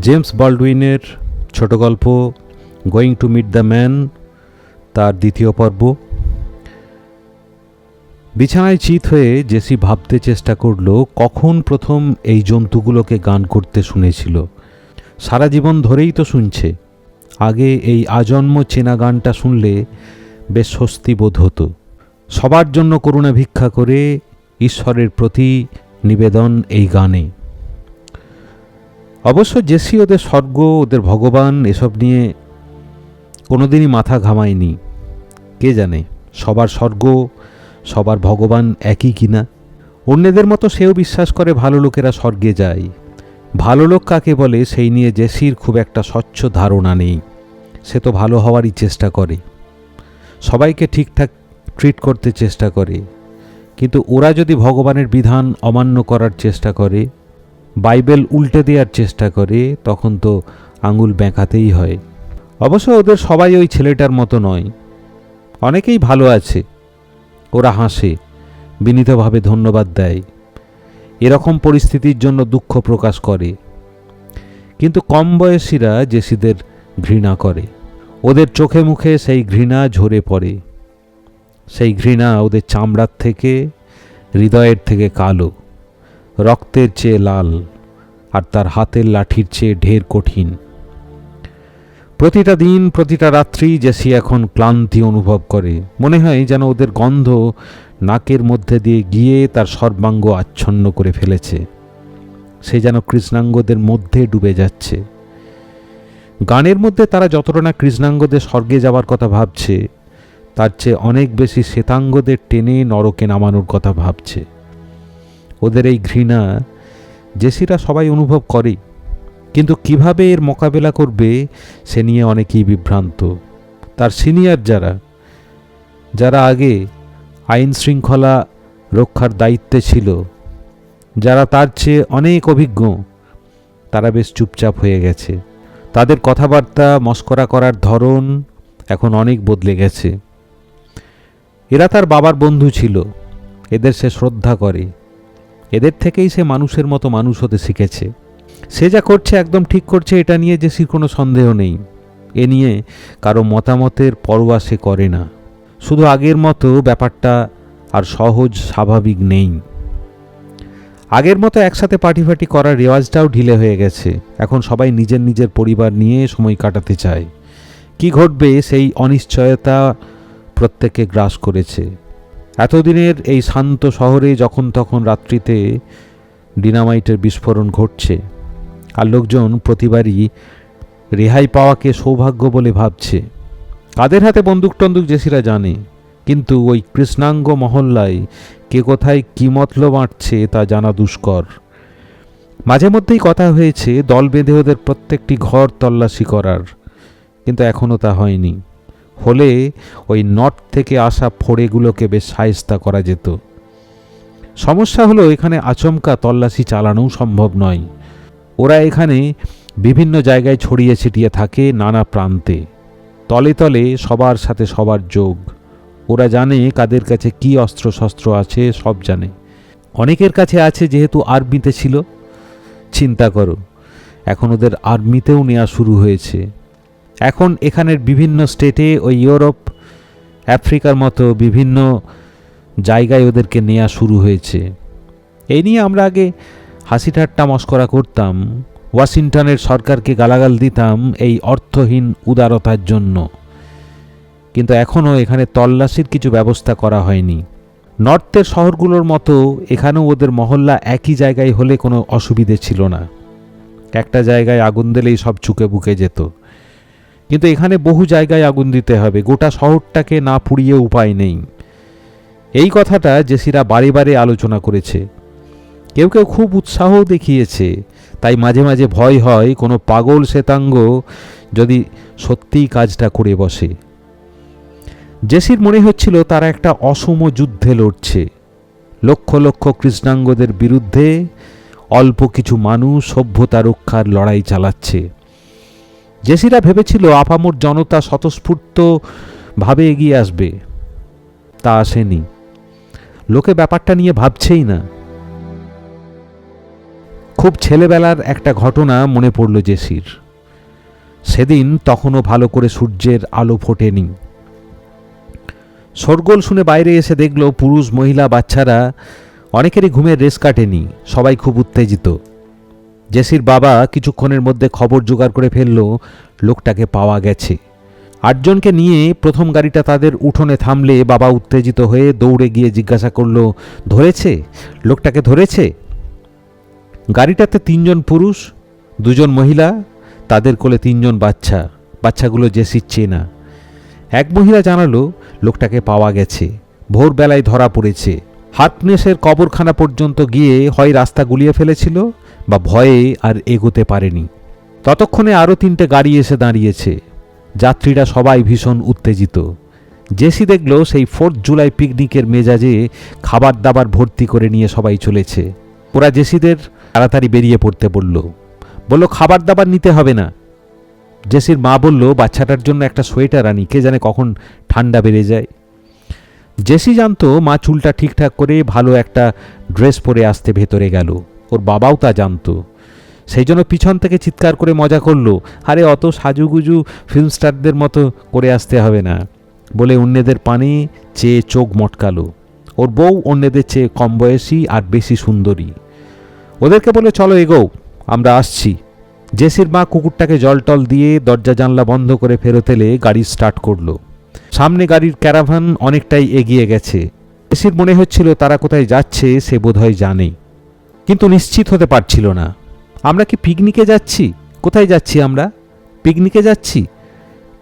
James বল্ডউইনের ছোট গল্প going to meet the man তার দ্বিতীয় পর্ব। বিছানায় চিত হয়ে জেসি ভাবতে চেষ্টা করল, কখন প্রথম এই জন্তুগুলোকে গান করতে শুনেছিল। সারা জীবন ধরেই তো শুনছে। আগে এই আজন্ম চেনা গানটা শুনলে বেশ স্বস্তি বোধ হতো। সবার জন্য করুণা ভিক্ষা করে ঈশ্বরের প্রতি নিবেদন এই গানে। অবশ্য জেসি ওদের স্বর্গ, ওদের ভগবান, এসব নিয়ে কোনোদিনই মাথা ঘামায়নি। কে জানে, সবার স্বর্গ, সবার ভগবান একই কিনা? অন্যদের মতো সেও বিশ্বাস করে ভালো লোকেরা স্বর্গে যায়। ভালো লোক কাকে বলে, সেই নিয়ে জেসির খুব একটা স্বচ্ছ ধারণা নেই। সে তো ভালো হওয়ারই চেষ্টা করে। সবাইকে ঠিকঠাক ট্রিট করতে চেষ্টা করে। কিন্তু ওরা যদি ভগবানের বিধান অমান্য করার চেষ্টা করে বাইবেল উল্টে দেওয়ার চেষ্টা করে, তখন তো আঙুল বেঁকাতেই হয়। অবশ্য ওদের সবাই ওই ছেলেটার মতো নয়। অনেকেই ভালো আছে। ওরা হাসে, বিনীতভাবে ধন্যবাদ দেয়। এরকম পরিস্থিতির জন্য দুঃখ প্রকাশ করে। কিন্তু কম বয়সীরা জেসিদের ঘৃণা করে। ওদের চোখে মুখে সেই ঘৃণা ঝরে পড়ে। সেই ঘৃণা ওদের চামড়ার থেকে, হৃদয়ের থেকে কালো। রক্তের চেয়ে লাল আর তার হাতের লাঠির চেয়ে ঢের কঠিন। প্রতিটা দিন, প্রতিটা রাত্রি জেসি এখন ক্লান্তি অনুভব করে। মনে হয় যেন ওদের গন্ধ নাকের মধ্যে দিয়ে গিয়ে তার সর্বাঙ্গ আচ্ছন্ন করে ফেলেছে। সে যেন কৃষ্ণাঙ্গদের মধ্যে ডুবে যাচ্ছে। গানের মধ্যে তারা যতটা না কৃষ্ণাঙ্গদের স্বর্গে যাওয়ার কথা ভাবছে, তার চেয়ে অনেক বেশি শ্বেতাঙ্গদের টেনে নরকে নামানোর কথা ভাবছে। ওদের এই ঘৃণা জেসিরা সবাই অনুভব করে। কিন্তু কীভাবে এর মোকাবেলা করবে, সে নিয়ে অনেকেই বিভ্রান্ত। তার সিনিয়র যারা যারা আগে আইন শৃঙ্খলা রক্ষার দায়িত্বে ছিল, যারা তার চেয়ে অনেক অভিজ্ঞ, তারা বেশ চুপচাপ হয়ে গেছে। তাদের কথাবার্তা মস্করা করার ধরন এখন অনেক বদলে গেছে। এরা তার বাবার বন্ধু ছিল, এদের সে শ্রদ্ধা করে। এদের থেকেই সে মানুষের মতো মানুষ হতে শিখেছে। সে যা করছে একদম ঠিক করছে, এটা নিয়ে যে সে কোনো সন্দেহ নেই। এ নিয়ে কারও মতামতের পরোয়া সে করে না। শুধু আগের মতো ব্যাপারটা আর সহজ, স্বাভাবিক নেই। আগের মতো একসাথে পার্টি ফাটি করার রেওয়াজটাও ঢিলে হয়ে গেছে। এখন সবাই নিজের নিজের পরিবার নিয়ে সময় কাটাতে চায়। কি ঘটবে সেই অনিশ্চয়তা প্রত্যেককে গ্রাস করেছে। এতদিনের এই শান্ত শহরে যখন তখন রাত্রিতে ডিনামাইটের বিস্ফোরণ ঘটছে, আর লোকজন প্রতিবারই রেহাই পাওয়াকে সৌভাগ্য বলে ভাবছে। কাদের হাতে বন্দুক টন্দুক জেসিরা জানে, কিন্তু ওই কৃষ্ণাঙ্গ মহল্লায় কে কোথায় কী মতলব আঁটছে তা জানা দুষ্কর। মাঝে মধ্যেই কথা হয়েছে, দল বেঁধে ওদের প্রত্যেকটি ঘর তল্লাশি করার, কিন্তু এখনও তা হয়নি। হলে ওই নট থেকে আসা ফোড়েগুলোকে বেশ সায়স্তা করা যেত। সমস্যা হলো এখানে আচমকা তল্লাশি চালানোও সম্ভব নয়। ওরা এখানে বিভিন্ন জায়গায় ছড়িয়ে ছিটিয়ে থাকে নানা প্রান্তে। তলে তলে সবার সাথে সবার যোগ। ওরা জানে কাদের কাছে কি অস্ত্র শস্ত্র আছে, সব জানে। অনেকের কাছে আছে যেহেতু আর্মিতে ছিল। চিন্তা করো, এখন ওদের আর্মিতেও নেওয়া শুরু হয়েছে। এখন এখানের বিভিন্ন স্টেটে ওই ইউরোপ, আফ্রিকার মতো বিভিন্ন জায়গায় ওদেরকে নেওয়া শুরু হয়েছে। এই নিয়ে আমরা আগে হাসি ঠাট্টা মস্করা করতাম, ওয়াশিংটনের সরকারকে গালাগাল দিতাম এই অর্থহীন উদারতার জন্য। কিন্তু এখনও এখানে তল্লাশির কিছু ব্যবস্থা করা হয়নি। নর্থের শহরগুলোর মতো এখানেও ওদের মহল্লা একই জায়গায় হলে কোনো অসুবিধে ছিল না। একটা জায়গায় আগুন দিলেই সব চুকে বুকে যেত। কিন্তু এখানে বহু জায়গায় আগুন দিতে হবে। গোটা শহরটাকে না পুড়িয়ে উপায় নেই। এই কথাটা জেসিরা বারে বারে আলোচনা করেছে। কেউ কেউ খুব উৎসাহ দেখিয়েছে। তাই মাঝে মাঝে ভয় হয় কোনো পাগল শ্বেতাঙ্গ যদি সত্যিই কাজটা করে বসে। জেসির মনে হচ্ছিল তারা একটা অসম যুদ্ধে লড়ছে। লক্ষ লক্ষ কৃষ্ণাঙ্গদের বিরুদ্ধে অল্প কিছু মানুষ সভ্যতা রক্ষার লড়াই চালাচ্ছে। জেসিরা ভেবেছিল আপামোর জনতা স্বতঃস্ফূর্ত ভাবে এগিয়ে আসবে, তা আসেনি। লোকে ব্যাপারটা নিয়ে ভাবছেই না। খুব ছেলেবেলার একটা ঘটনা মনে পড়ল জেসির। সেদিন তখনও ভালো করে সূর্যের আলো ফোটেনি। শোরগোল শুনে বাইরে এসে দেখল পুরুষ, মহিলা, বাচ্চারা অনেকেরই ঘুমের রেস কাটেনি, সবাই খুব উত্তেজিত। জেসির বাবা কিছুক্ষণের মধ্যে খবর জোগাড় করে ফেলল, লোকটাকে পাওয়া গেছে। আটজনকে নিয়ে প্রথম গাড়িটা তাদের উঠোনে থামলে বাবা উত্তেজিত হয়ে দৌড়ে গিয়ে জিজ্ঞাসা করল, ধরেছে? লোকটাকে ধরেছে? গাড়িটাতে তিনজন পুরুষ, দুজন মহিলা, তাদের কোলে তিনজন বাচ্চা। বাচ্চাগুলো জেসির চেনা। এক মহিলা জানালো, লোকটাকে পাওয়া গেছে। ভোরবেলায় ধরা পড়েছে। হাটনেসের কবরখানা পর্যন্ত গিয়ে হয় রাস্তা গুলিয়ে ফেলেছিল বা ভয়ে আর এগোতে পারেনি। ততক্ষণে আরও তিনটে গাড়ি এসে দাঁড়িয়েছে। যাত্রীরা সবাই ভীষণ উত্তেজিত। জেসি দেখল সেই ফোর্থ জুলাই পিকনিকের মেজাজে খাবার দাবার ভর্তি করে নিয়ে সবাই চলেছে। ওরা জেসিদের তাড়াতাড়ি বেরিয়ে পড়তে বলল বলল খাবার দাবার নিতে হবে না। জেসির মা বলল, বাচ্চাটার জন্য একটা সোয়েটার আনি, কে জানে কখন ঠান্ডা বেড়ে যায়। জেসি জানতো মা চুলটা ঠিকঠাক করে ভালো একটা ড্রেস পরে আসতে ভেতরে গেল। ওর বাবাও তা জানতো। সেই জন্য পিছন থেকে চিৎকার করে মজা করল। আরে, অত সাজুগুজু ফিল্ম স্টারদের মতো করে আসতে হবে না। বলে অন্যদের পানে চেয়ে চোখ মটকালো। ওর বউ অন্যদের চেয়ে কম বয়সী আর বেশি সুন্দরী। ওদেরকে বলে, চলো এগো আমরা আসছি। জেসির মা কুকুরটাকে জল টল দিয়ে দরজা জানলা বন্ধ করে ফেরত এলে গাড়ি স্টার্ট করল। সামনে গাড়ির ক্যারাভান অনেকটাই এগিয়ে গেছে। জেসির মনে হচ্ছিল তারা কোথায় যাচ্ছে, সে বোধহয় জানে। কিন্তু নিশ্চিত হতে পারছিল না। আমরা কি পিকনিকে যাচ্ছি? কোথায় যাচ্ছি আমরা? পিকনিকে যাচ্ছি?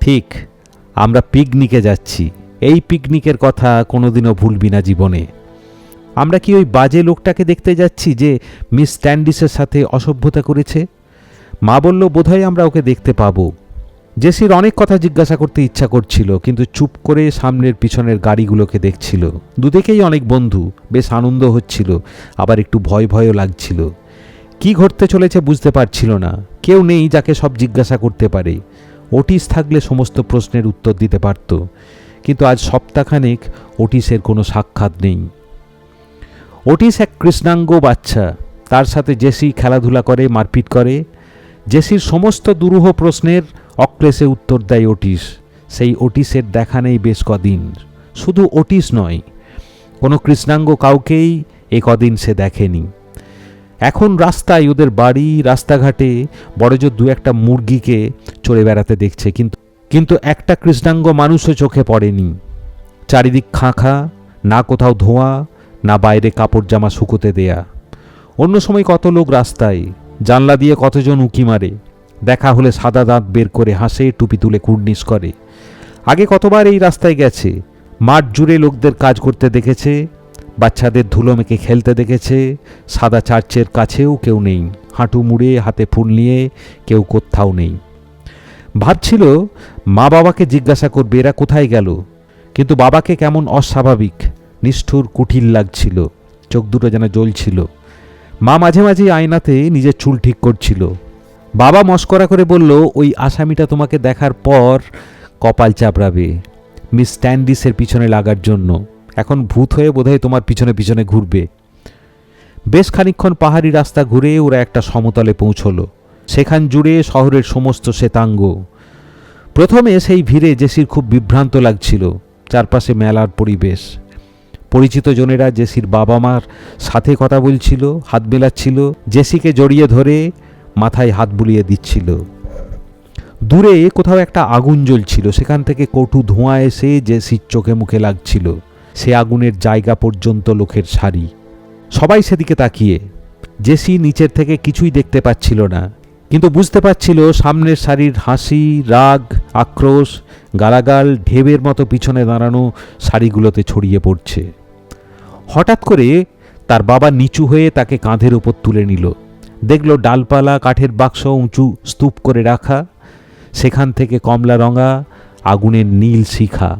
ঠিক, আমরা পিকনিকে যাচ্ছি। এই পিকনিকের কথা কোনোদিনও ভুলবি না জীবনে। আমরা কি ওই বাজে লোকটাকে দেখতে যাচ্ছি যে মিস স্ট্যান্ডিসের সাথে অসভ্যতা করেছে? মা বলল, বোধহয় আমরা ওকে দেখতে পাবো। জেসির অনেক কথা জিজ্ঞাসা করতে ইচ্ছা করছিল, কিন্তু চুপ করে সামনের পিছনের গাড়িগুলোকে দেখছিল। দুদিকেই অনেক বন্ধু, বেশ আনন্দ হচ্ছিল, আবার একটু ভয় ভয়ও লাগছিল। কি ঘটতে চলেছে বুঝতে পারছিল না, কেউ নেই যাকে সব জিজ্ঞাসা করতে পারে। ওটিস থাকলে সমস্ত প্রশ্নের উত্তর দিতে পারত, কিন্তু আজ সপ্তাহখানেক ওটিসের কোনো সাক্ষাৎ নেই। ওটিস এক কৃষ্ণাঙ্গ বাচ্চা, তার সাথে জেসি খেলাধুলা করে, মারপিট করে। জেসির সমস্ত দুরূহ প্রশ্নের অক্লেশে উত্তর দেয় ওটিস। সেই ওটিসের দেখা নেই বেশ কদিন। শুধু ওটিস নয়, কোনো কৃষ্ণাঙ্গ কাউকেই এ কদিন সে দেখেনি। এখন রাস্তায় ওদের বাড়ি, রাস্তাঘাটে বড়জোর দু একটা মুরগিকে চড়ে বেড়াতে দেখছে, কিন্তু কিন্তু একটা কৃষ্ণাঙ্গ মানুষও চোখে পড়েনি। চারিদিক খাঁখা, না কোথাও ধোঁয়া, না বাইরে কাপড় জামা শুকোতে দেয়া। অন্য সময় কত লোক রাস্তায়, জানলা দিয়ে কতজন উঁকি মারে। দেখা হলে সাদা দাঁত বের করে হাসে, টুপি তুলে কুর্নিশ করে। আগে কতবার এই রাস্তায় গেছে? মাঠ জুড়ে লোকদের কাজ করতে দেখেছে, বাচ্চাদের ধুলো মেখে খেলতে দেখেছে, সাদা চার্চের কাছেও কেউ নেই। হাঁটু মুড়ে, হাতে ফুল নিয়ে কেউ কোথাও নেই। ভাবছিল, মা বাবাকে জিজ্ঞাসা করবে, এরা কোথায় গেল? কিন্তু বাবাকে কেমন অস্বাভাবিক, নিষ্ঠুর, কুঠিল লাগছিল। চোখ দুটো যেন জ্বলছিল। মা মাঝে মাঝে আয়নাতে নিজের চুল ঠিক করছিল। বাবা মস্করা করে বলল, ওই আসামিটা তোমাকে দেখার পর কপাল চাপড়াবে মিস স্ট্যান্ডিসের পিছনে লাগার জন্য। এখন ভূত হয়ে বোধহয় তোমার পিছনে পিছনে ঘুরবে। বেশ খানিক্ষণ পাহাড়ি রাস্তা ঘুরে ওরা একটা সমতলে পৌঁছলো। সেখান জুড়ে শহরের সমস্ত শ্বেতাঙ্গ। প্রথমে সেই ভিড়ে জেসির খুব বিভ্রান্ত লাগছিল, চারপাশে মেলার পরিবেশ। পরিচিত জনেরা জেসির বাবা মার সাথে কথা বলছিল, হাত মেলাচ্ছিল। জেসিকে জড়িয়ে ধরে মাথায় হাত বুলিয়ে দিচ্ছিল। দূরে কোথাও একটা আগুন জ্বলছিল, সেখান থেকে কটু ধোঁয়া এসে জেসির চোখে মুখে লাগছিল, সে আগুনের জায়গা পর্যন্ত লোকের শাড়ি সবাই সেদিকে তাকিয়ে, জেসি নিচের থেকে কিছুই দেখতে পাচ্ছিল না, কিন্তু বুঝতে পারছিল সামনের সারির হাসি, রাগ, আক্রোশ, গালাগাল, ঢেবের মতো পিছনে দাঁড়ানো শাড়িগুলোতে ছড়িয়ে পড়ছে। হঠাৎ করে তার বাবা নিচু হয়ে তাকে কাঁধের উপর তুলে নিল। দেখল ডালপালা, কাঠের বাক্স উঁচু স্তূপ করে রাখা, সেখান থেকে কমলা রঙা, আগুনের নীল শিখা।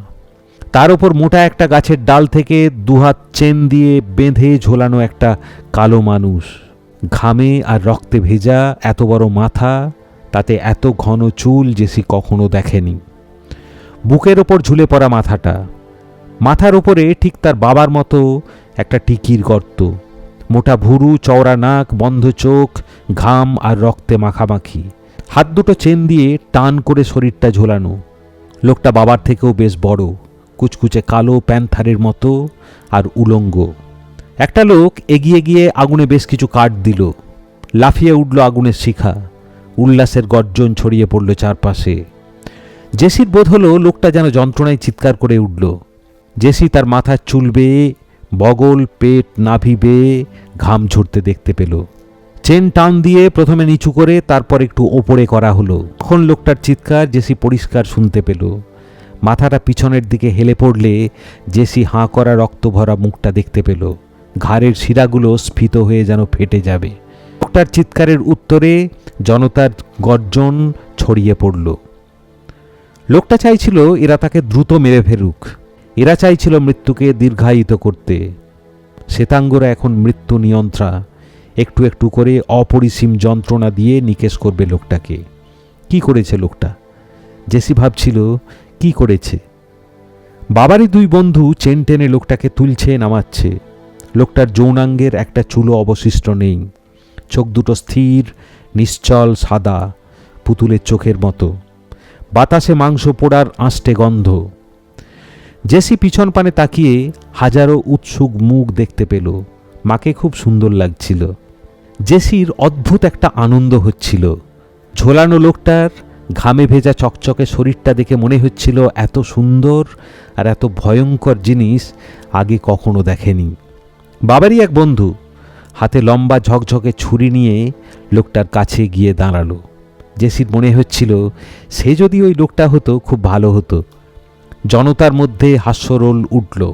তার ওপর মোটা একটা গাছের ডাল থেকে দুহাত চেন দিয়ে বেঁধে ঝোলানো একটা কালো মানুষ। ঘামে আর রক্তে ভেজা এত বড় মাথা, তাতে এত ঘন চুল জেসি কখনো দেখেনি। বুকের ওপর ঝুলে পড়া মাথাটা। মাথার ওপরে ঠিক তার বাবার মতো একটা টিকির গর্ত। মোটা ভুরু, চওড়া নাক, বন্ধ চোখ, ঘাম আর রক্তে মাখামাখি। হাত দুটো চেন দিয়ে টান করে শরীরটা ঝোলানো। লোকটা বাবার থেকেও বেশ বড়, কুচকুচে কালো প্যান্থারের মতো আর উলঙ্গ। একটা লোক এগিয়ে গিয়ে আগুনে বেশ কিছু কাঠ দিল। লাফিয়ে উঠল আগুনের শিখা। উল্লাসের গর্জন ছড়িয়ে পড়ল চারপাশে। জেসির বোধ হলো লোকটা যেন যন্ত্রণায় চিৎকার করে উঠল। জেসি তার মাথার চুল বেয়ে বগল পেট নাভি বেয়ে ঘাম ঝরতে দেখতে পেল। চেন টান দিয়ে প্রথমে নিচু করে তারপর একটু ওপরে করা হলো। তখন লোকটার চিৎকার জেসি পরিষ্কার শুনতে পেল। মাথাটা পিছনের দিকে হেলে পড়লে জেসি হাঁ করা রক্ত ভরা মুখটা দেখতে পেল। ঘাড়ের শিরাগুলো স্ফীত হয়ে যেন ফেটে যাবে। লোকটার চিৎকারের উত্তরে জনতার গর্জন ছড়িয়ে পড়ল। লোকটা চাইছিল এরা তাকে দ্রুত মেরে ফেলুক। এরা চাইছিল মৃত্যুকে দীর্ঘায়িত করতে। শ্বেতাঙ্গরা এখন মৃত্যু নিয়ন্ত্রা, একটু একটু করে অপরিসীম যন্ত্রণা দিয়ে নিকেশ করবে লোকটাকে। কি করেছে লোকটা? জেসি ভাবছিল, কি করেছে? বাবারই দুই বন্ধু চেন টেনে লোকটাকে তুলছে, নামাচ্ছে। লোকটার যৌনাঙ্গের একটা চুলো অবশিষ্ট নেই। চোখ দুটো স্থির, নিশ্চল, সাদা, পুতুলের চোখের মতো। বাতাসে মাংস পোড়ার আঁশটে গন্ধ। জেসি পিছন পানে তাকিয়ে হাজারো উৎসুক মুখ দেখতে পেল। মাকে খুব সুন্দর লাগছিল। জেসির অদ্ভুত একটা আনন্দ হচ্ছিল। ঝোলানো লোকটার ঘামে ভেজা চকচকে শরীরটা দেখে মনে হচ্ছিল এত সুন্দর আর এত ভয়ঙ্কর জিনিস আগে কখনো দেখেনি। বাবারই এক বন্ধু হাতে লম্বা ঝকঝকে ছুরি নিয়ে লোকটার কাছে গিয়ে দাঁড়াল। জেসির মনে হচ্ছিল সে যদি ওই লোকটা হতো, খুব ভালো হতো। জনতার মধ্যে হাস্যরোল উঠল।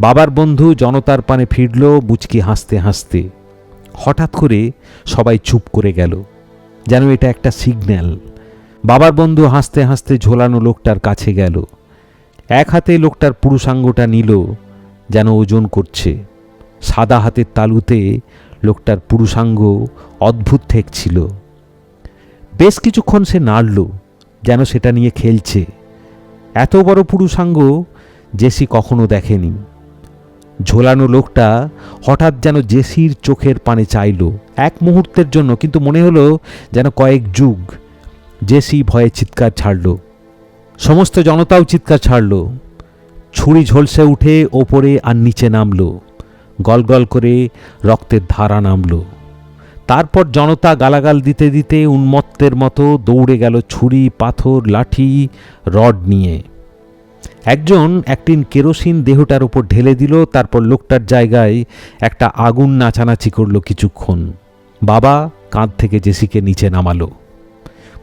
বাবার বন্ধু জনতার পানে ফিরল বুচকি হাসতে হাসতে। হঠাৎ করে সবাই চুপ করে গেল। যেন এটা একটা সিগন্যাল। বাবার বন্ধু হাসতে হাসতে ঝোলানো লোকটার কাছে গেল। এক হাতে লোকটার পুরুষাঙ্গটা নিল, যেন ওজন করছে। সাদা হাতের তালুতে লোকটার পুরুষাঙ্গ অদ্ভুত ঠেকছিল। বেশ কিছুক্ষণ সে নাড়ল, যেন সেটা নিয়ে খেলছে। এত বড় পুরুষাঙ্গ জেসি কখনো দেখেনি। ঝোলানো লোকটা হঠাৎ যেন জেসির চোখের পানে চাইল, এক মুহূর্তের জন্য, কিন্তু মনে হলো যেন কয়েক যুগ জেসি ভয়ে চিৎকার ছাড়ল। সমস্ত জনতাও চিৎকার ছাড়ল। ছুরি ঝলসে উঠে ওপরে আর নিচে নামল। গলগল করে রক্তের ধারা নামল। তারপর জনতা গালাগাল দিতে দিতে উন্মত্তের মতো দৌড়ে গেল ছুরি, পাথর, লাঠি, রড নিয়ে। একজন একটিন কেরোসিন দেহটার উপর ঢেলে দিল, তারপর লোকটার জায়গায় একটা আগুন নাচানাচি করল কিছুক্ষণ। বাবা কাঁধ থেকে জেসিকে নিচে নামালো।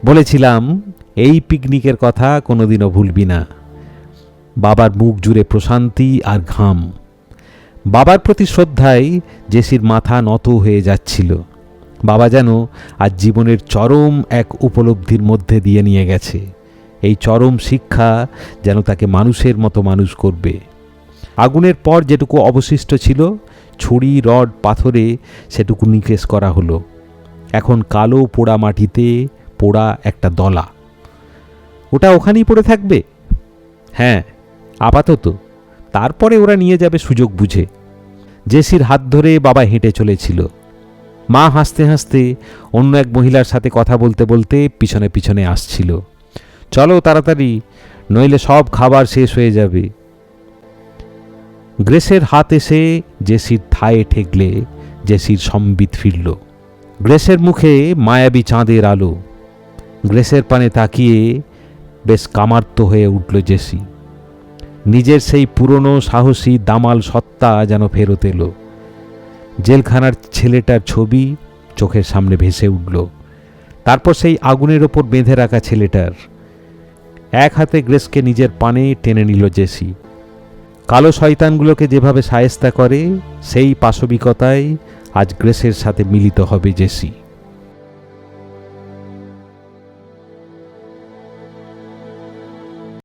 বলেছিলাম, এই পিকনিকের কথা কোনোদিনও ভুলবি না। বাবার মুখ জুড়ে প্রশান্তি আর ঘাম। বাবার প্রতি শ্রদ্ধায় জেসির মাথা নত হয়ে যাচ্ছিল। বাবা যেন আজ জীবনের চরম এক উপলব্ধির মধ্যে দিয়ে নিয়ে গেছে। এই চরম শিক্ষা যেন তাকে মানুষের মতো মানুষ করবে। আগুনের পর যেটুকু অবশিষ্ট ছিল, ছুরি, রড, পাথরে সেটুকু নিকেশ করা হলো। এখন কালো পোড়া মাটিতে পোড়া একটা দলা। ওটা ওখানেই পড়ে থাকবে? হ্যাঁ আপাতত। তারপরে ওরা নিয়ে যাবে সুযোগ বুঝে। জেসির হাত ধরে বাবা হেঁটে চলেছিল। মা হাসতে হাসতে অন্য এক মহিলার সাথে কথা বলতে বলতে পিছনে পিছনে আসছিল। চলো তাড়াতাড়ি, নইলে সব খাবার শেষ হয়ে যাবে। গ্রেসের হাত এসে জেসির থায়ে ঠেকলে, জেসির সম্বিত ফিরল। গ্রেসের মুখে মায়াবী চাঁদের আলো। গ্রেসের পানে তাকিয়ে বেশ কামার্ত হয়ে উঠল জেসি। নিজের সেই পুরনো সাহসী দামাল সত্তা যেন ফেরত এলো। জেলখানার ছেলেটার ছবি চোখের সামনে ভেসে উঠল। তারপর সেই আগুনের ওপর বেঁধে রাখা ছেলেটার। এক হাতে গ্রেসকে নিজের পানে টেনে নিল জেসি। কালো শয়তানগুলোকে যেভাবে সায়েস্তা করে, সেই পাশবিকতায় আজ গ্রেসের সাথে মিলিত হবে জেসি।